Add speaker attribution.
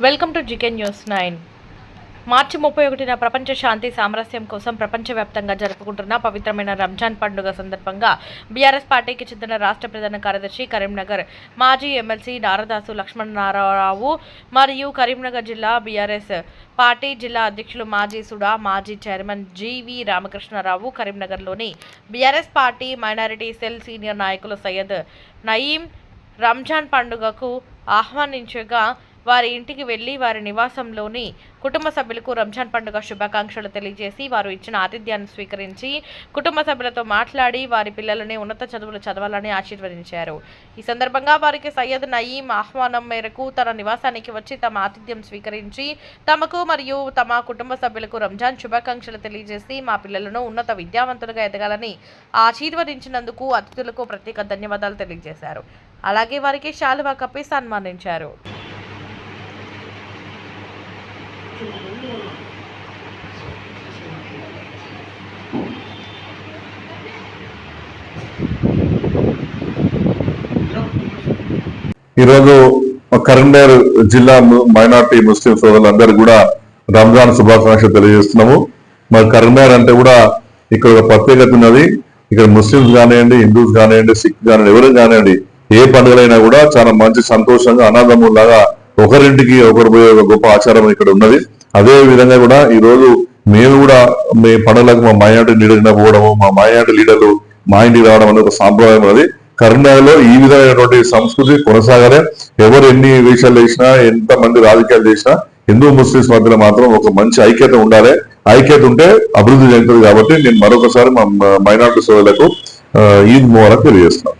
Speaker 1: Welcome to జికెన్ news nine. మార్చి ముప్పై ఒకటిన ప్రపంచ శాంతి సామరస్యం కోసం ప్రపంచవ్యాప్తంగా జరుపుకుంటున్న పవిత్రమైన రంజాన్ పండుగ సందర్భంగా బీఆర్ఎస్ పార్టీకి చెందిన రాష్ట్ర ప్రధాన కార్యదర్శి కరీంనగర్ మాజీ ఎమ్మెల్సీ నారదాసు లక్ష్మణరావు మరియు కరీంనగర్ జిల్లా బీఆర్ఎస్ పార్టీ జిల్లా అధ్యక్షులు మాజీ సుడా మాజీ చైర్మన్ జీవి రామకృష్ణారావు కరీంనగర్లోని BRS party minority cell senior నాయకులు సయ్యద్ నయీం రంజాన్ పండుగకు ఆహ్వానించగా వారి ఇంటికి వెళ్ళి వారి నివాసంలోని కుటుంబ సభ్యులకు రంజాన్ పండుగ శుభాకాంక్షలు తెలియజేసి వారు ఇచ్చిన ఆతిథ్యాన్ని స్వీకరించి కుటుంబ సభ్యులతో మాట్లాడి వారి పిల్లలని ఉన్నత చదువులు చదవాలని ఆశీర్వదించారు. ఈ సందర్భంగా వారికి సయ్యద్ నయీం ఆహ్వానం మేరకు తన నివాసానికి వచ్చి తమ ఆతిథ్యం స్వీకరించి తమకు మరియు తమ కుటుంబ సభ్యులకు రంజాన్ శుభాకాంక్షలు తెలియజేసి మా పిల్లలను ఉన్నత విద్యావంతులుగా ఎదగాలని ఆశీర్వదించినందుకు అతిథులకు ప్రత్యేక ధన్యవాదాలు తెలియజేశారు. అలాగే వారికి శాలువా కప్పి సన్మానించారు.
Speaker 2: ఈరోజు కరీంనగర్ జిల్లా మైనార్టీ ముస్లిం సోదరులందరూ కూడా రంజాన్ శుభాకాంక్షలు తెలియజేస్తున్నాము. మరి కరీంనగర్ అంటే కూడా ఇక్కడ ఒక ప్రత్యేకత ఉన్నది. ఇక్కడ ముస్లింస్ కానివ్వండి హిందూస్ కానివ్వండి సిక్ కానివ్వండి ఎవరు కానివ్వండి ఏ పండుగలైనా కూడా చాలా మంచి సంతోషంగా అనాథములాగా ఒకరింటికి ఒకరు పోయే ఒక గొప్ప ఆచారం ఇక్కడ ఉన్నది. అదే విధంగా కూడా ఈ రోజు మేము కూడా మీ పండుగలకు మా మైనార్టీ లీడర్ పోవడము మా మైనార్టీ లీడర్లు మా ఇంటికి రావడం అనేది ఒక సాంప్రదాయం ఉన్నది కరీంనగర్లో ఈ విధమైనటువంటి సంస్కృతి కొనసాగాలి. ఎవరు ఎన్ని వేషాలు చేసినా ఎంత మంది రాజకీయాలు చేసినా హిందూ ముస్లింస్ మధ్యలో మాత్రం ఒక మంచి ఐక్యత ఉండాలి. ఐక్యత ఉంటే అభివృద్ధి చెందుతుంది కాబట్టి నేను మరొకసారి మా మైనార్టీ సోదరులకు ఈద్ ముబారక్ తెలియజేస్తున్నాను.